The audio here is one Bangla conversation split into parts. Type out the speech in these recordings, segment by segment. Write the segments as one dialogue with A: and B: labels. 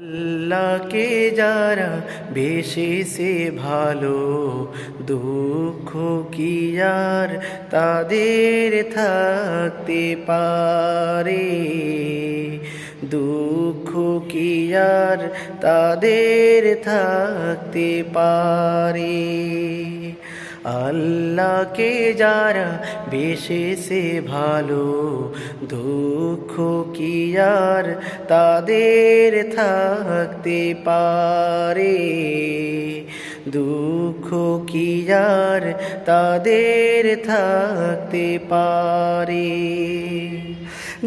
A: আল্লাহকে যারা বেশি সে ভালো, দুঃখ কি আর তাদের থাকতে পারে? দুঃখ কি আর তাদের থাকতে পারে? আল্লাহকে যারা বেশি সে ভালো, দুঃখ কি আর তাদের থাকতে পারে? দুঃখ কি আর তাদের থাকতে পারে?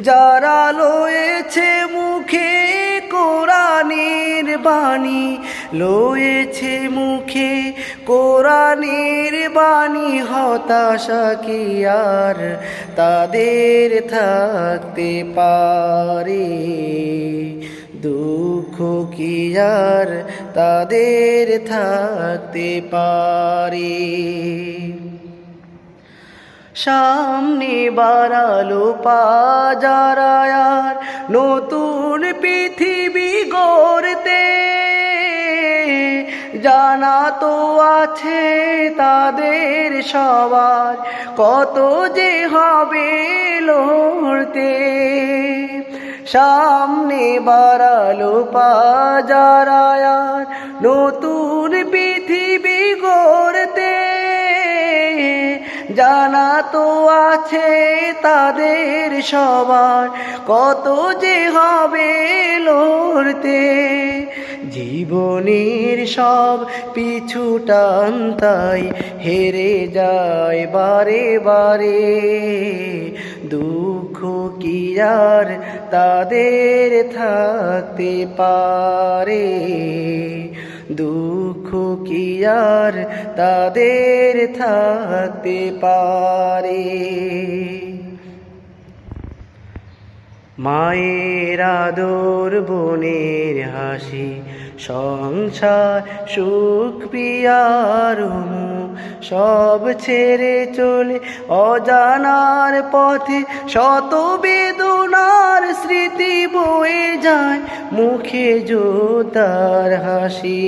A: যারা লয়েছে মুখে কোরআনের বাণী লয়েছে মুখে, কোরআনের বাণী হতাশা কি আর তাদের থাকতে পারে? দুঃখ কি আর তাদের থাকতে পারে? সামনে বাড়ালো পাজারায়ার নতুন জানা তো আছে তাদের সবার কত যে হবে লড়তে। সামনে বাড়ালো পাজারায়ার নতুন পৃথিবী গড়তে। জানা তো আছে তাদের সবার কত যে হবে লড়তে জীবনের সব পিছু টান তাই হেরে যায় বারে বারে। দুঃখ কি আর তাদের থাকতে পারে? দুঃখ কি আর তাদের থাকতে পারে? মায়ের আদর, বোনের হাসি, সংসার, সুখ পিয়ার সব ছেড়ে চলে অজানার পথে শত বেদনার স্মৃতি বয়ে যায় মুখে জোতার হাসি।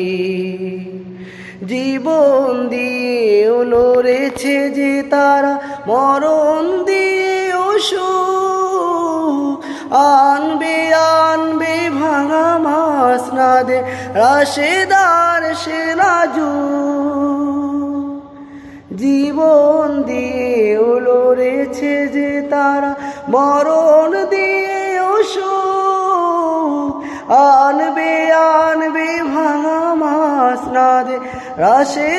A: জীবন দিয়ে লড়েছে যে তারা, মরণ দিয়ে সুখ আনবে আনবে, ভাঙা মাস না দে, রাশেদার সেরাজু জীবন দিয়ে লড়েছে যে তারা, মরণ দিয়ে সুখ। আনবে আনবে, ভাঙা মাস না দে রাশে